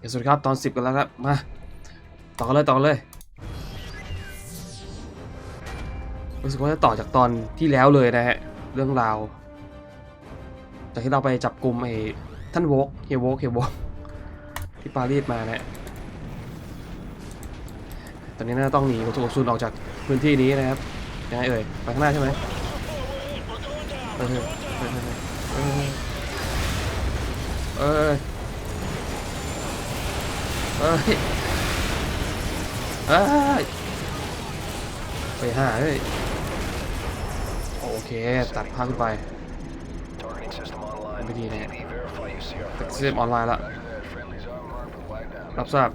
เดี๋ยวสวัสดีครับตอน 10 กันแล้วครับ มา ต่อกันเลยต่อกันเลย รู้สึกว่าจะต่อจากตอนที่แล้วเลยนะฮะ เรื่องราว จากที่เราไปจับกลุ่มไอ้ท่านโวกเฮโวกเฮโวกที่ปารีสมานะฮะตอนนี้น่าจะต้องหนีกระสุนกระสุนออกจากพื้นที่นี้นะครับยังไงเอ่ยไปข้างหน้าใช่ไหมเออเออเออเออ เฮ้ยเฮ้ยไปหาเฮ้ยโอเคตัดภาพขึ้นไปไม่ดีเนี่ยตัดเสียมออนไลน์ละรับทราบ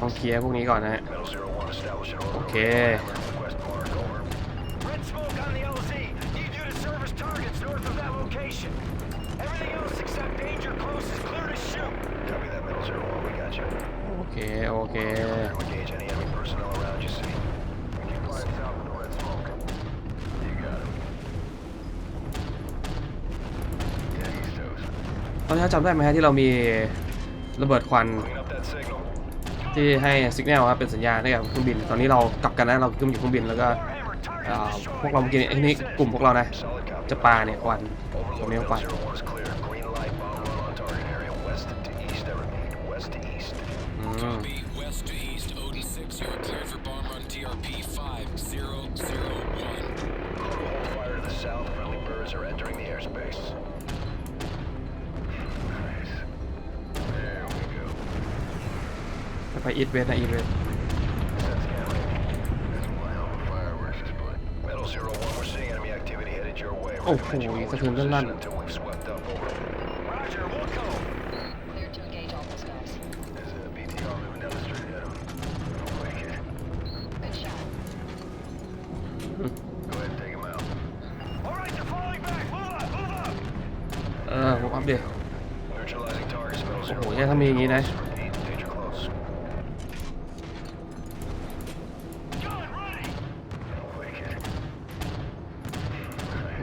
ต้องเคลียร์พวกนี้ก่อนนะโอเค One, establish an order. Okay. Request mark, over. Red smoke on the LZ. Need you to service targets north of that location. Everything else except danger close is clear to shoot. Copy that, Metal Zero One. We got you. โอเค โอเค Engage any enemy personnel around you. See. Keep quiet south of the red smoke. You got it. Yeah, East Coast. ตอนนี้จำได้ไหมฮะที่เรามีระเบิดควัน Clean up that signal. ที่ให้สัญญาณครับเป็นสัญญาณให้กับเครื่องบิน ตอนนี้เรากลับกันนะเราขึ้นอยู่เครื่องบินแล้วก็ Warhammer เอ่อ targets พวก destroyed. เราเมื่อกี้นี้ไอ้นี่กลุ่มพวกเรานะ Solid copy. จะปาเนี่ยควันตรงนี้ควันอืไปอีทเวทนะอีทเวท Set scanning. That's one hell of a fireworks display. Metal Zero One, we're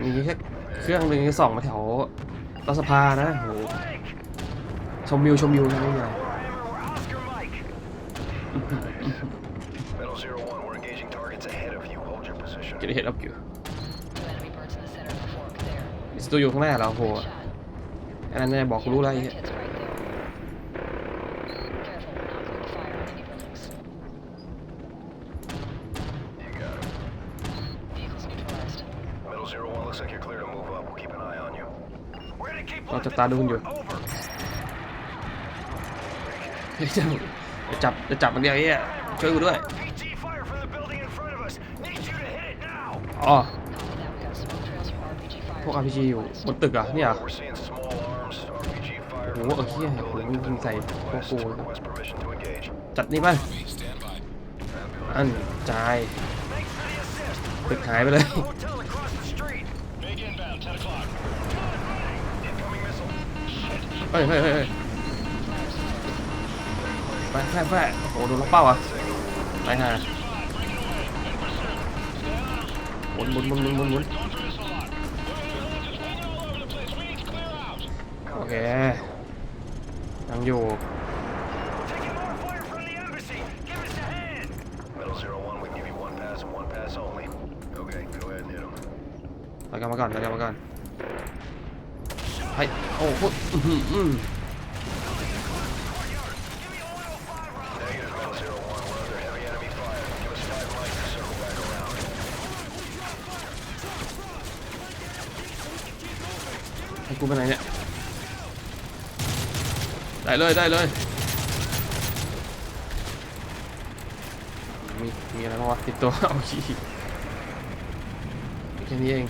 มีแค่เครื่องหนึ่งส่องมาแถวรัฐสภานะโห Flank. ชมวิวชมวิวนะไม่มีอะไร Warhammer, we're Oscar Mike. Metal Zero One, we're engaging targets ahead of you. Hold your position. จะได้เห็นอัพอยู่ Two enemy birds in the center of the fork there. มีสตูอยู่ข้างหน้าเราโห Good shot. อันนั้นเนี่ยบอกกูรู้แล้วไอ้ Red เหี้ย kid's right there. Careful, we're not clear to fire on any buildings. You got it. Vehicles neutralized. Metal Zero One, looks like you're clear to move up. We'll keep an eye on you. We're gonna keep เรา looking จะ at ตา the ดูคุณอยู่ fort. Over. จะจับจะจับมันเดียวไอ้เหี้ยช่วยกูด้วย RPG fire from the building in front of us. Need you to hit it now. อ๋อ Copy that. We got smoke trails from RPG fire. พวก RPG อยู่บนตึกเหรอะเนี่ยเหรอ We're seeing small arms, RPG fire. Ủa, from ở the kia hả? building Ủa, to the mình xài northwest. có cùi. Request permission to engage. จัดนี่ไป Copy. Stand by. อันจ่าย Thanks for the assist. ตึกหายไปเลย Hotel เฮ้ยเฮ้ยเฮ้ยเฮ้ยไปแฟร์แฟร์โอ้โหโดนล็อกเป้าอะไปฮะหมุนหมุนหมุนหมุนหมุนหมุนโอเคยังอยู่ Taking more fire from the embassy. Give us a hand. Metal Zero One, we can give you one pass and one pass only. Okay, go ahead and hit him. ไปกันมาก่อนไปกันมาก่อน ไปโอ้โหอืมกูไปไหนเนี่ย ได้เลยได้เลย มีมีอะไรบ้างวะติดตัว เอาขี้แค่นี้เอง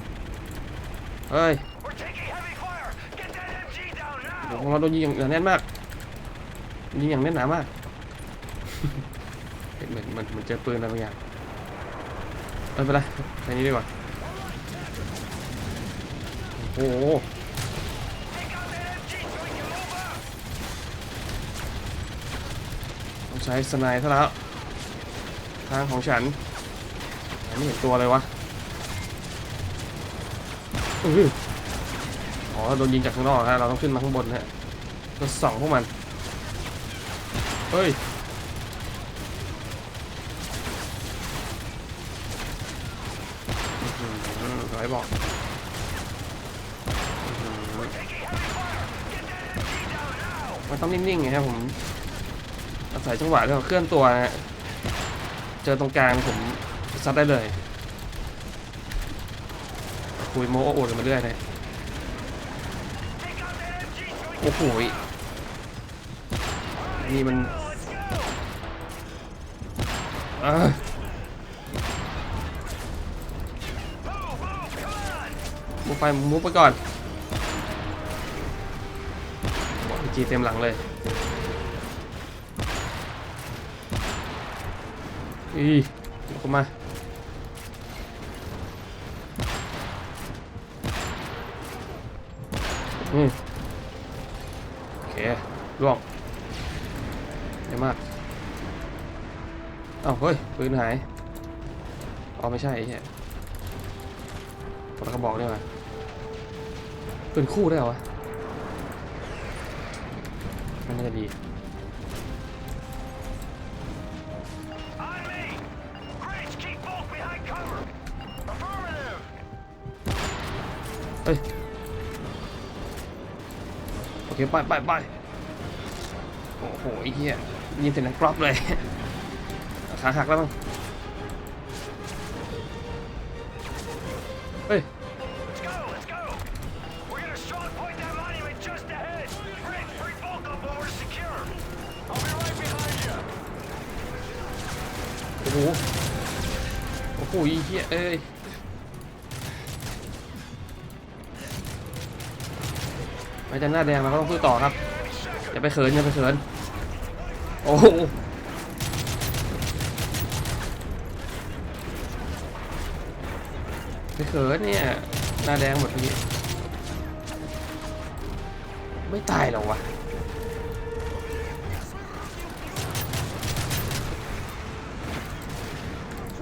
เฮ้ย โอ้โหเราโดนยิงอย่างแน่นมากยิงอย่างแน่นหนามากเหมือนมือนเหมือนเจอปืนอะไรบางอย่างไม่เป็นไรแค่นี้ดีกว่าโอ้โหต้องใช้สไนด์เท่าแล้วทางของฉันไม่เห็นตัวเลยวะอื้อ โดนยิงจากข้างนอกฮะเราต้องขึ้นมาข้างบนฮะเราส่องพวกมันเฮ้ยอื้อหือร้อยบอกมันต้องนิ่งๆไงครับผมอาศัยจังหวะเรื่องเคลื่อนตัวนะฮะเจอตรงกลางผมซัดได้เลย คุยโม้โอดมาเรื่อยเลย โอ้โหยนี่มันเออมุกไปมุกไปก่อนบอกพีจีเต็มหลังเลยอีลุกเข้ามาอืม ร่วงเยอะมากเอ้าเฮ้ยปืนหายอ๋อไม่ใช่ไอ้เหี้ยคนกระบอกได้ไหมปืนคู่ได้เหรอวะมันน่าจะดีเฮ้ยโอเคไปไปไป โอ้โหเฮี้ยยิงเสร็จแล้วกรอบเลยขาหักแล้วมั้งเฮ้ยโอ้โหโอ้โหเฮี้ยเอ้ยไปจันหน้าแดงมันก็ต้องสู้ต่อครับอย่าไปเขินอย่าไปเขิน โอ้โหไปเขินเนี่ย หน้าแดงหมดทีไม่ตายหรอกวะ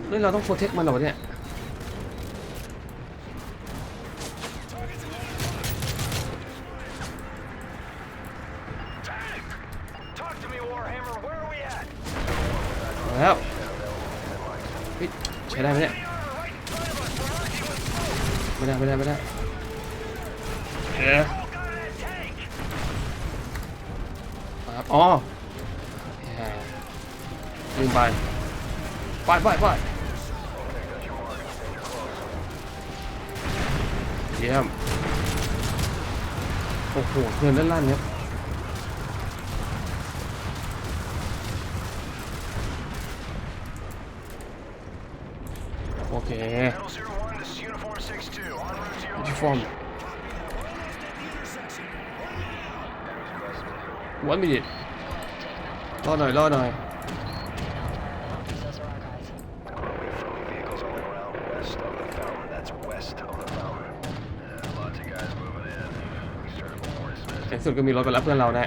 เฮ้ยเราต้องโปรเทคมันหรอเนี่ย Tank! Talk to me, Warhammer, where are we at? เอาแล้วเฮ้ยใช้ ได้ไหมเนี่ยไม่ได้ไม่ได้ไม่ได้เออคอ๋อลืมไปไปไปไปเยี่ยมโอ้โหเงินด้านล่างเนี่ย of guys moving in. We started more dismissed. ในสุดก็มีรถไปรับเพื่อนเรานะ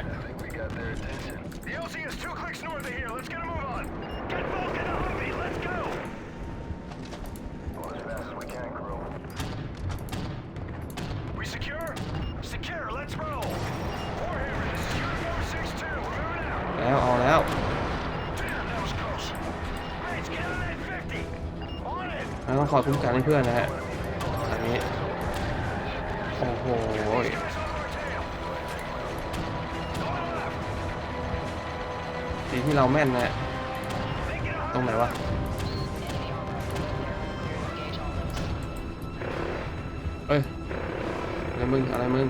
เพื่อนนะฮะอันนี้ โอ้โหสีที่เราแม่นนะตรงไหนวะเอ้ยอะไรมึง อะไรมึง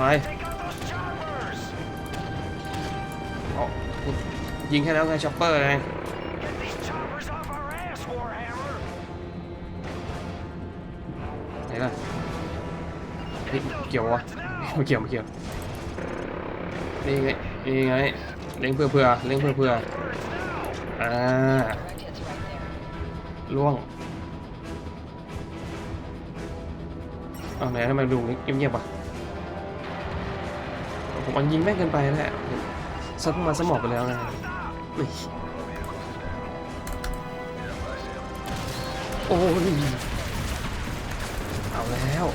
ไปเอายิงแค่แล้วไงช็อปเปอร์ไงไหนล่ะเฮ้ยเกี่ยววะไม่เกี่ยวไม่เกี่ยวนี่ไงนี่ไงเล็งเพื่อเพื่อเล็งเพื่อเพื่ออ่าล่วงเอาไหนทำไมลุงเงียบๆอะ ผมมันยิงแม่งเกินไปแล้วแหละซัดมาสมองไปแล้วนี่โอ้ยเอาแล้ว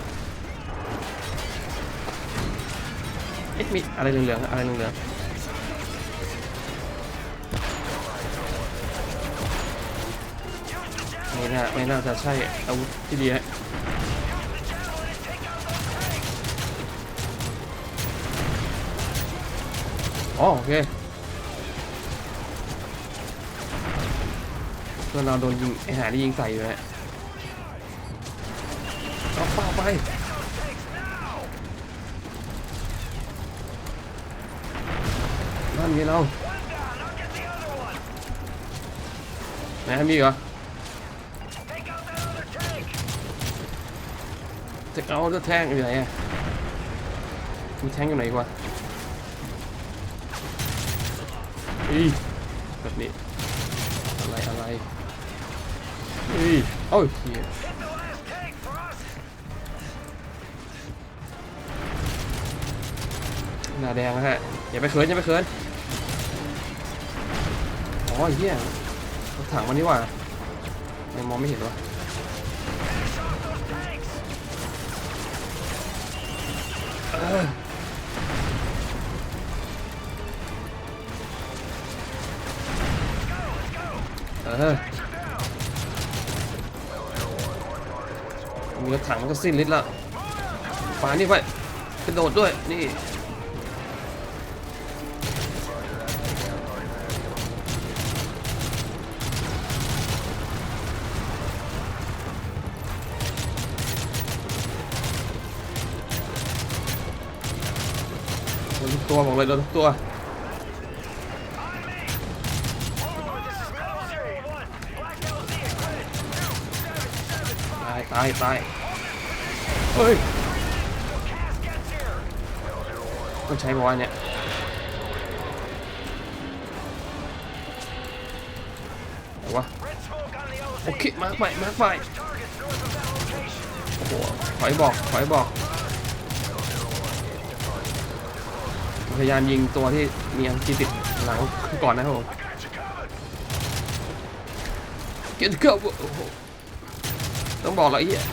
เอ๊ะมีอะไรเหลืองๆอะไรเหลืองๆไม่น่าไม่น่าจะใช่อาวุธที่ดีฮะ อ๋อโอเคเพื่อนเราโดนยิงไอหาที่ยิงใส่อยู่ฮะเอาเป้าไปนั่นมีเราไหนมีอีกเหรอ จะเอาจะแทงอยู่ไหนอะมีแทงอยู่ไหนกว่า อีแบบนี้อะไรอะไรอีโอ้ยเหี้ย Hit the last tank, Frost. หน้าแดงแล้วฮะอย่าไปเขินอย่าไปเขินอ๋อเฮียรถถังมันนี่หว่ายังมองไม่เห็นวะเออ มีรถถังมันก็สิ้นฤทธิ์ล้วฝานี่ไปกระโดดด้วย นี่โดนทุกตัวบอกเลยโดนทุกตัว ตายตายตายเฮ้ยต้องใช้บอลเนี่ยวะโอเคมาไปมาไปโอ้โหถอยบอกถอยบอก พยายามยิงตัวที่มีอังกฤษติดหลังก่อนนะครับผมเกิดเข้าโอ้โห ต้องบอกแล้วไอ้เหี้ย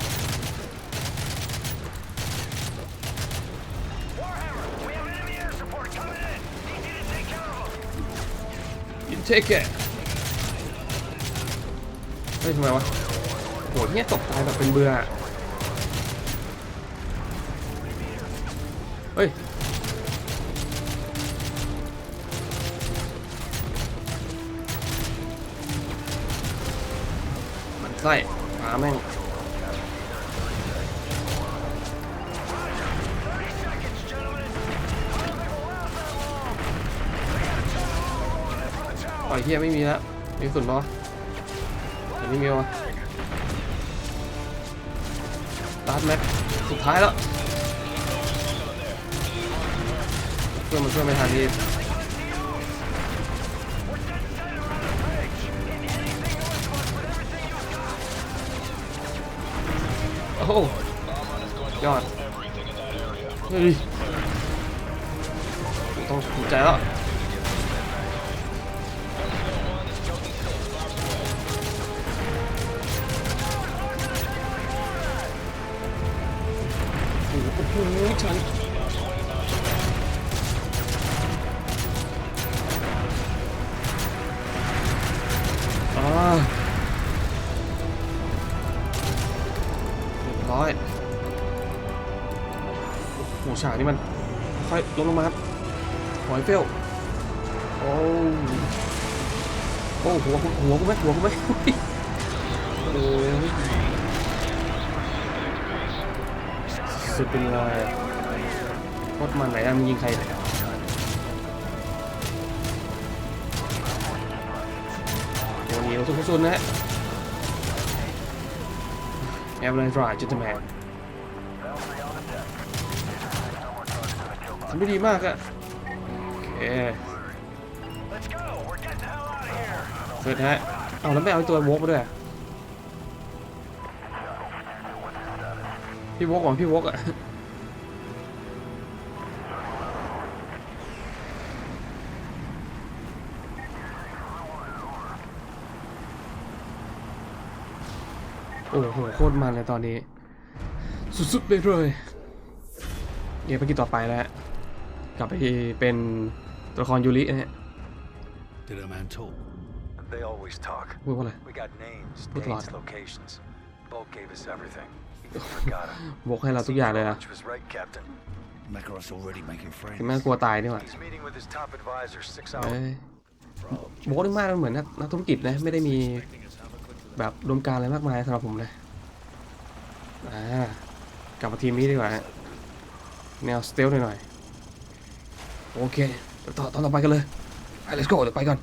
You take it เฮ้ยทำไมวะโหเนี่ยตกตายแบบเป็นเบื่ออะเฮ้ยมันไส้หาแม่ง ปล่อเฮียไม่มีแล้วมีสุดปะวะแต่ไม่มีวะลาดแม็กสุดท้ายแล้วเพื่อนมันช่วยไม่ทันนี่โอ้โหยอดเฮ้ยต้องถูกใจแล้ว โหฉันอ่าเรียบร้อยโอ้โหฉากนี้มัน ค่อยลงลงมาครับหอยเฟลโอ้โอ้หัวหัวกูไหมหัวกูไหมโอ้ สุดเป็นไรโคตรมันไหนอะมึงยิงใครเนี่ยโอ้เหนียวสุดๆนะฮะแอมไลน์ดรายจิตแมนทำได้ดีมากอะโอเค Let's go. We're getting the hell out of here. เฟิร์สฮะเอาแล้วไม่เอาไอ้ตัวโวกมาด้วย พี่โวกของพี่โวกอะโอ้โหโคตรมันเลยตอนนี้ สุดๆไปเลยเดี๋ยวไปกินต่อไปแล้วฮะกลับไปเป็นตัวละครยูรินะฮะ Did a man talk? They always talk. พูดว่าอะไร We got names, Good dates, luck. locations. Bulk gave us everything. You forgot him. บอกให้เราทุกอย่างเลยนะ Which was right, Captain. Makaros already making ถึงแม้ friends. กลัวตายนี่หว่า He's meeting with his top advisor six เอ้ hours. ยโบอกนี่มากมันเหมือนนักนักธุรกิจนะไม่ได้มีแบบรวมการอะไรมากมายสำหรับผมเลยอ่ากลับมาทีมนี้ดีกว่าฮะแนวสเตลหน่อยๆโอเคเดี๋ยวต่อตอนต่อไปกันเลยไป let's go เดี๋ยวไปก่อน